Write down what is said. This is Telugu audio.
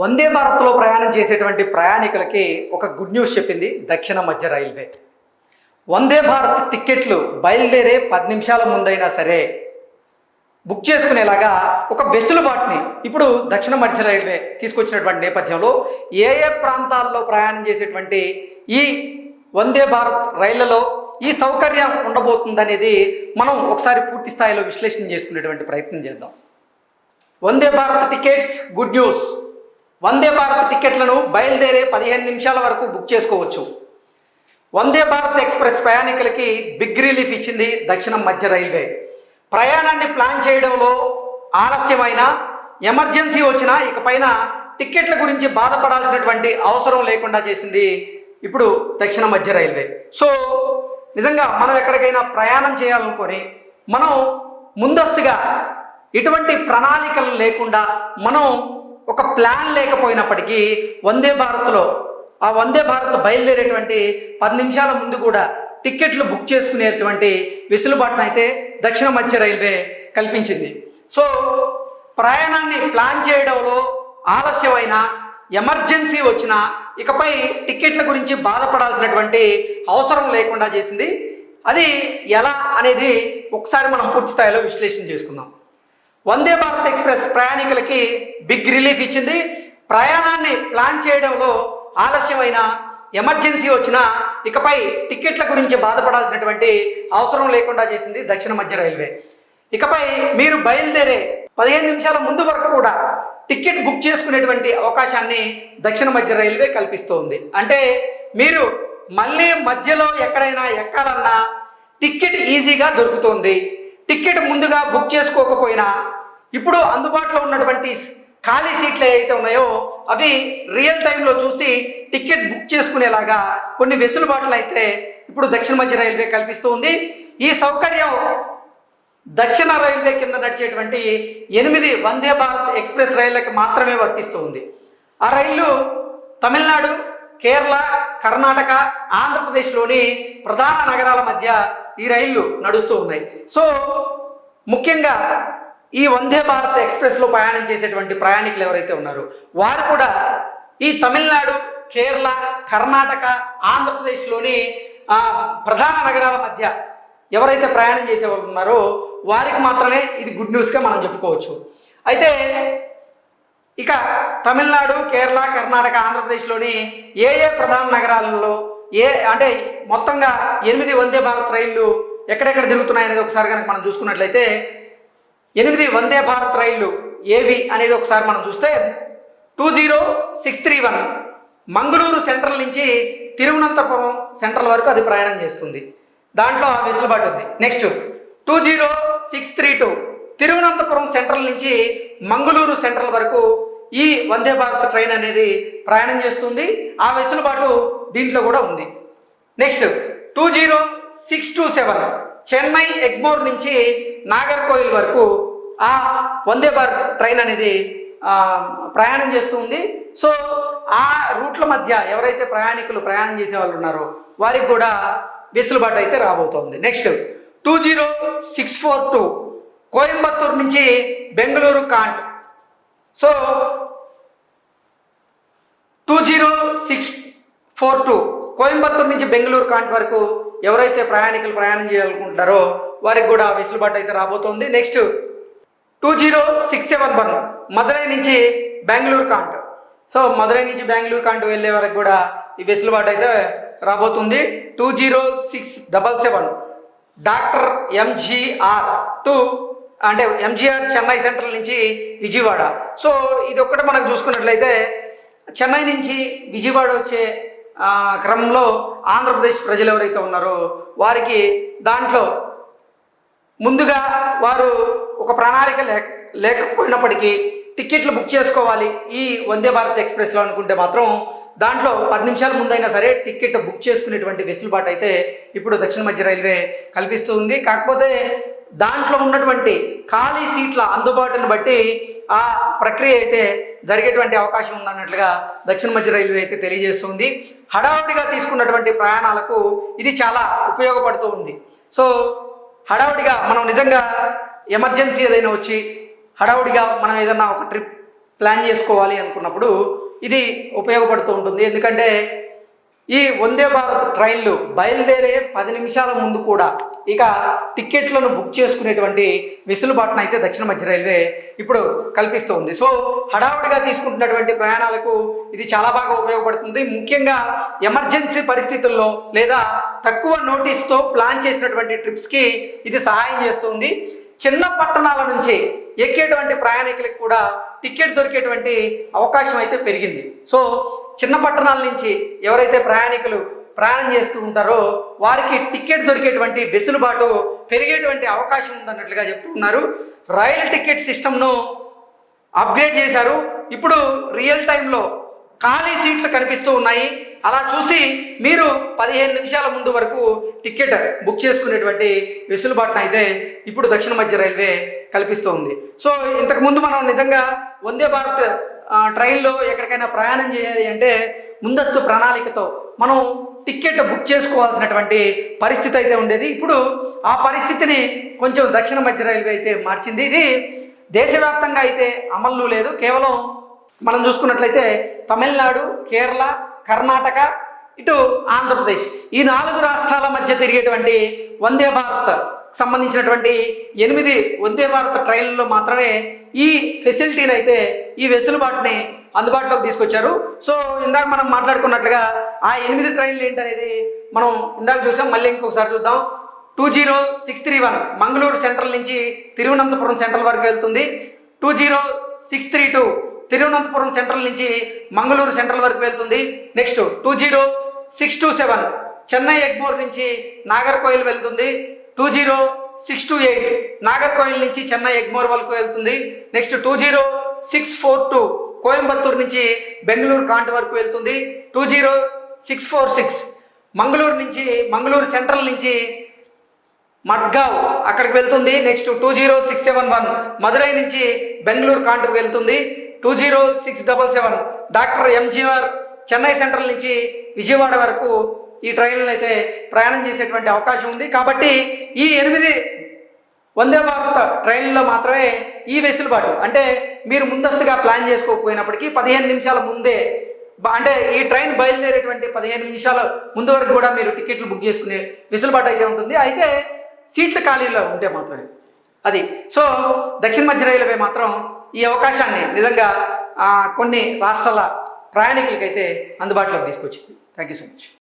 వందే భారత్లో ప్రయాణం చేసేటువంటి ప్రయాణికులకి ఒక గుడ్ న్యూస్ చెప్పింది దక్షిణ మధ్య రైల్వే. వందే భారత్ టిక్కెట్లు బయలుదేరే పది నిమిషాల ముందైనా సరే బుక్ చేసుకునేలాగా ఒక వెసులుబాటుని ఇప్పుడు దక్షిణ మధ్య రైల్వే తీసుకొచ్చినటువంటి నేపథ్యంలో ఏ ఏ ప్రాంతాల్లో ప్రయాణం చేసేటువంటి ఈ వందే భారత్ రైళ్ళలో ఈ సౌకర్యం ఉండబోతుందనేది మనం ఒకసారి పూర్తి స్థాయిలో విశ్లేషణ చేసుకునేటువంటి ప్రయత్నం చేద్దాం. Vande Bharat tickets good news. Vande Bharat టికెట్లను బయలుదేరే పదిహేను నిమిషాల వరకు బుక్ చేసుకోవచ్చు. వందే భారత్ ఎక్స్ప్రెస్ ప్రయాణికులకి బిగ్ రిలీఫ్ ఇచ్చింది దక్షిణ మధ్య రైల్వే. ప్రయాణాన్ని ప్లాన్ చేయడంలో ఆలస్యమైన ఎమర్జెన్సీ వచ్చినా ఇకపైన టిక్కెట్ల గురించి బాధపడాల్సినటువంటి అవసరం లేకుండా చేసింది ఇప్పుడు దక్షిణ మధ్య రైల్వే. సో నిజంగా మనం ఎక్కడికైనా ప్రయాణం చేయాలనుకొని మనం ముందస్తుగా ఎటువంటి ప్రణాళికలు లేకుండా మనం ఒక ప్లాన్ లేకపోయినప్పటికీ వందే భారత్లో ఆ వందే భారత్ బయలుదేరేటువంటి పది నిమిషాల ముందు కూడా టిక్కెట్లు బుక్ చేసుకునేటువంటి వెసులుబాటును అయితే దక్షిణ మధ్య రైల్వే కల్పించింది. సో ప్రయాణాన్ని ప్లాన్ చేయడంలో ఆలస్యమైన ఎమర్జెన్సీ వచ్చిన ఇకపై టిక్కెట్ల గురించి బాధపడాల్సినటువంటి అవసరం లేకుండా చేసింది. అది ఎలా అనేది ఒకసారి మనం పూర్తి స్థాయిలో విశ్లేషణ చేసుకుందాం. వందే భారత్ ఎక్స్ప్రెస్ ప్రయాణికులకి బిగ్ రిలీఫ్ ఇచ్చింది. ప్రయాణాన్ని ప్లాన్ చేయడంలో ఆలస్యమైన ఎమర్జెన్సీ వచ్చినా ఇకపై టికెట్ల గురించి బాధపడాల్సినటువంటి అవసరం లేకుండా చేసింది దక్షిణ మధ్య రైల్వే. ఇకపై మీరు బయలుదేరే పదిహేను నిమిషాల ముందు వరకు కూడా టికెట్ బుక్ చేసుకునేటువంటి అవకాశాన్ని దక్షిణ మధ్య రైల్వే కల్పిస్తోంది. అంటే మీరు మళ్ళీ మధ్యలో ఎక్కడైనా ఎక్కాలన్నా టికెట్ ఈజీగా దొరుకుతుంది. టికెట్ ముందుగా బుక్ చేసుకోకపోయినా ఇప్పుడు అందుబాటులో ఉన్నటువంటి ఖాళీ సీట్లు ఏవైతే ఉన్నాయో అవి రియల్ టైంలో చూసి టికెట్ బుక్ చేసుకునేలాగా కొన్ని వెసులుబాట్లు అయితే ఇప్పుడు దక్షిణ మధ్య రైల్వే కల్పిస్తూ ఉంది. ఈ సౌకర్యం దక్షిణ రైల్వే కింద నడిచేటువంటి ఎనిమిది వందే భారత్ ఎక్స్ప్రెస్ రైళ్ళకు మాత్రమే వర్తిస్తూ ఉంది. ఆ రైళ్ళు తమిళనాడు కేరళ కర్ణాటక ఆంధ్రప్రదేశ్లోని ప్రధాన నగరాల మధ్య ఈ రైళ్ళు నడుస్తూ ఉన్నాయి. సో ముఖ్యంగా ఈ వందే భారత్ ఎక్స్ప్రెస్లో ప్రయాణం చేసేటువంటి ప్రయాణికులు ఎవరైతే ఉన్నారో వారు కూడా ఈ తమిళనాడు కేరళ కర్ణాటక ఆంధ్రప్రదేశ్లోని ప్రధాన నగరాల మధ్య ఎవరైతే ప్రయాణం చేసే వాళ్ళు ఉన్నారో వారికి మాత్రమే ఇది గుడ్ న్యూస్గా మనం చెప్పుకోవచ్చు. అయితే ఇక తమిళనాడు కేరళ కర్ణాటక ఆంధ్రప్రదేశ్లోని ఏ ఏ ప్రధాన నగరాలలో ఏ అంటే మొత్తంగా ఎనిమిది వందే భారత్ రైళ్ళు ఎక్కడెక్కడ తిరుగుతున్నాయి అనేది ఒకసారి కనుక మనం చూసుకున్నట్లయితే ఎనిమిది వందే భారత్ రైళ్ళు ఏవి అనేది ఒకసారి మనం చూస్తే two zero six three one Mangaluru central నుంచి తిరువనంతపురం సెంట్రల్ వరకు అది ప్రయాణం చేస్తుంది. దాంట్లో వెసులుబాటు ఉంది. Next two zero six three two Thiruvananthapuram central నుంచి మంగళూరు సెంట్రల్ వరకు ఈ వందే భారత్ ట్రైన్ అనేది ప్రయాణం చేస్తుంది. ఆ వెసులుబాటు దీంట్లో కూడా ఉంది. Next two zero six two seven Chennai Egmore నుంచి నాగర్కోయిల్ వరకు ఆ వందే భారత్ ట్రైన్ అనేది ప్రయాణం చేస్తుంది. సో ఆ రూట్ల మధ్య ఎవరైతే ప్రయాణికులు ప్రయాణం చేసే వాళ్ళు ఉన్నారో వారికి కూడా వెసులుబాటు అయితే రాబోతోంది. Next two zero six four two Coimbatore నుంచి Bengaluru cantt so two zero six four two Coimbatore నుంచి బెంగళూరు కాంట్ వరకు ఎవరైతే ప్రయాణికులు ప్రయాణం చేయాలనుకుంటారో వారికి కూడా వెసులుబాటు అయితే రాబోతోంది. Next two zero six seven one Madurai నుంచి బెంగళూరు కాంట్. సో మదురై నుంచి బెంగళూరు కాంట్ వెళ్ళే వరకు కూడా ఈ వెసులుబాటు అయితే రాబోతుంది. Two zero six double seven doctor MGR to అంటే ఎంజీఆర్ చెన్నై సెంట్రల్ నుంచి విజయవాడ. సో ఇది ఒక్కటి మనం చూసుకున్నట్లయితే చెన్నై నుంచి విజయవాడ వచ్చే క్రమంలో ఆంధ్రప్రదేశ్ ప్రజలు ఎవరైతే ఉన్నారో వారికి దాంట్లో ముందుగా వారు ఒక ప్రణాళిక లేక లేకపోయినప్పటికీ టికెట్లు బుక్ చేసుకోవాలి ఈ వందే భారత్ ఎక్స్ప్రెస్లో అనుకుంటే మాత్రం దాంట్లో పది నిమిషాల ముందైనా సరే టికెట్ బుక్ చేసుకునేటువంటి వెసులుబాటు అయితే ఇప్పుడు దక్షిణ మధ్య రైల్వే కల్పిస్తూ ఉంది. కాకపోతే దాంట్లో ఉన్నటువంటి ఖాళీ సీట్ల అందుబాటును బట్టి ఆ ప్రక్రియ అయితే జరిగేటువంటి అవకాశం ఉందన్నట్లుగా దక్షిణ మధ్య రైల్వే అయితే తెలియజేస్తుంది. హడావుడిగా తీసుకున్నటువంటి ప్రయాణాలకు ఇది చాలా ఉపయోగపడుతూ ఉంది. సో హడావుడిగా మనం నిజంగా ఎమర్జెన్సీ ఏదైనా వచ్చి హడావుడిగా మనం ఏదైనా ఒక ట్రిప్ ప్లాన్ చేసుకోవాలి అనుకున్నప్పుడు ఇది ఉపయోగపడుతూ ఉంటుంది. ఎందుకంటే ఈ వందే భారత్ ట్రైన్లు బయలుదేరే పది నిమిషాల ముందు కూడా ఇక టిక్కెట్లను బుక్ చేసుకునేటువంటి వెసులుబాటును అయితే దక్షిణ మధ్య రైల్వే ఇప్పుడు కల్పిస్తూ ఉంది. సో హడావుడిగా తీసుకుంటున్నటువంటి ప్రయాణాలకు ఇది చాలా బాగా ఉపయోగపడుతుంది. ముఖ్యంగా ఎమర్జెన్సీ పరిస్థితుల్లో లేదా తక్కువ నోటీస్తో ప్లాన్ చేసినటువంటి ట్రిప్స్కి ఇది సహాయం చేస్తుంది. చిన్న పట్టణాల నుంచి ఎక్కేటువంటి ప్రయాణికులకు కూడా టికెట్ దొరికేటువంటి అవకాశం అయితే పెరిగింది. సో చిన్న పట్టణాల నుంచి ఎవరైతే ప్రయాణికులు ప్రయాణం చేస్తూ ఉంటారో వారికి టికెట్ దొరికేటువంటి వెసులుబాటు పెరిగేటువంటి అవకాశం ఉందన్నట్లుగా చెప్తున్నారు రైల్ టికెట్ సిస్టమ్ను అప్గ్రేడ్ చేశారు. ఇప్పుడు రియల్ టైంలో ఖాళీ సీట్లు కనిపిస్తూ ఉన్నాయి. అలా చూసి మీరు పదిహేను నిమిషాల ముందు వరకు టికెట్ బుక్ చేసుకునేటువంటి వెసులుబాటును అయితే ఇప్పుడు దక్షిణ మధ్య రైల్వే కల్పిస్తూ ఉంది. సో ఇంతకు ముందు మనం నిజంగా వందే భారత్ ట్రైన్లో ఎక్కడికైనా ప్రయాణం చేయాలి అంటే ముందస్తు ప్రణాళికతో మనం టికెట్ బుక్ చేసుకోవాల్సినటువంటి పరిస్థితి అయితే ఉండేది. ఇప్పుడు ఆ పరిస్థితిని కొంచెం దక్షిణ మధ్య రైల్వే అయితే మార్చింది. ఇది దేశవ్యాప్తంగా అయితే అమలు లేదు. కేవలం మనం చూసుకున్నట్లయితే తమిళనాడు కేరళ కర్ణాటక ఇటు ఆంధ్రప్రదేశ్ ఈ నాలుగు రాష్ట్రాల మధ్య తిరిగేటువంటి వందే భారత్ సంబంధించినటువంటి ఎనిమిది వందే భారత్ ట్రైన్లలో మాత్రమే ఈ ఫెసిలిటీని అయితే ఈ వెసులుబాటుని అందుబాటులోకి తీసుకొచ్చారు. సో ఇందాక మనం మాట్లాడుకున్నట్లుగా ఆ ఎనిమిది ట్రైన్లు ఏంటనేది మనం ఇందాక చూసాం. మళ్ళీ ఇంకొకసారి చూద్దాం. Two zero six three one Mangaluru central నుంచి తిరువనంతపురం సెంట్రల్ వరకు వెళ్తుంది. Two zero six three two Thiruvananthapuram central నుంచి మంగళూరు సెంట్రల్ వరకు వెళ్తుంది. Next two zero six two seven Chennai Egmore నుంచి నాగర్కోయిల్ వెళ్తుంది. Two zero six two eight Nagercoil నుంచి చెన్నై ఎగ్మోర్ వరకు వెళ్తుంది. Next two zero six four two Coimbatore నుంచి బెంగళూరు కాంట్ వరకు వెళ్తుంది. Two zero six four six Mangaluru నుంచి మంగళూరు సెంట్రల్ నుంచి మడ్గావ్ అక్కడికి వెళ్తుంది. Next two zero six seven one Madurai నుంచి బెంగళూరు కాంట్కు వెళ్తుంది. Two zero six double seven doctor MGR Chennai central నుంచి విజయవాడ వరకు ఈ ట్రైన్లు అయితే ప్రయాణం చేసేటువంటి అవకాశం ఉంది. కాబట్టి ఈ ఎనిమిది వందే భారత్ ట్రైన్లో మాత్రమే ఈ వెసులుబాటు అంటే మీరు ముందస్తుగా ప్లాన్ చేసుకోకపోయినప్పటికీ పదిహేను నిమిషాల ముందే అంటే ఈ ట్రైన్ బయలుదేరేటువంటి పదిహేను నిమిషాల ముందు వరకు కూడా మీరు టికెట్లు బుక్ చేసుకునే వెసులుబాటు అయితే ఉంటుంది. అయితే సీట్లు ఖాళీలో ఉంటే మాత్రమే అది. సో దక్షిణ మధ్య రైల్వే మాత్రం ఈ అవకాశాన్ని నిజంగా కొన్ని రాష్ట్రాల ప్రయాణికులకైతే అందుబాటులోకి తీసుకొచ్చింది. Thank you so much